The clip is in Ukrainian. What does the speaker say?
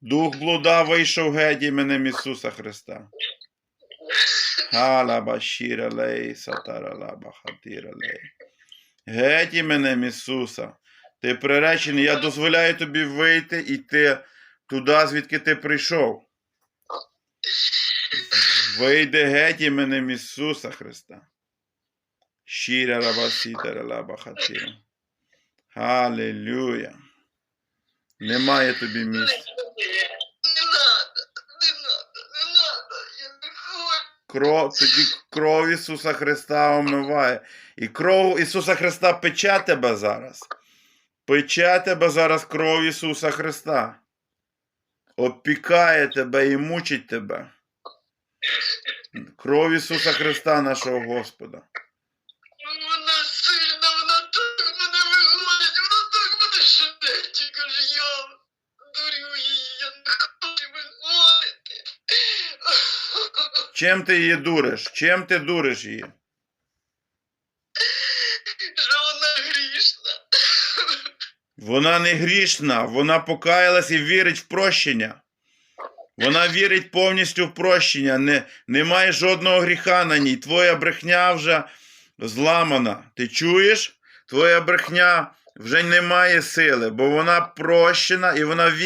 Дух блуда вийшов геть іменем Ісуса Христа. Геть іменем Ісуса. Ти приречений, я дозволяю тобі вийти і йти туди, звідки ти прийшов. Вийди геть іменем Ісуса Христа. Халилюя. Немає тобі місця. Кров, тоді кров Ісуса Христа омиває. І кров Ісуса Христа пече тебе зараз. Пече тебе зараз кров Ісуса Христа. Опікає тебе і мучить тебе. Кров Ісуса Христа, нашого Господа. Вона сильна, вона так мене виходить, вона так мене тільки ж я дурю її, я не хочу виходити. Чим ти її дуриш? Чим ти дуриш її? Що вона грішна. Вона не грішна, вона покаялась і вірить в прощення. Вона вірить повністю в прощення. Не, немає жодного гріха на ній. Твоя брехня вже зламана. Ти чуєш? Твоя брехня вже не має сили, бо вона прощена і вона вірить.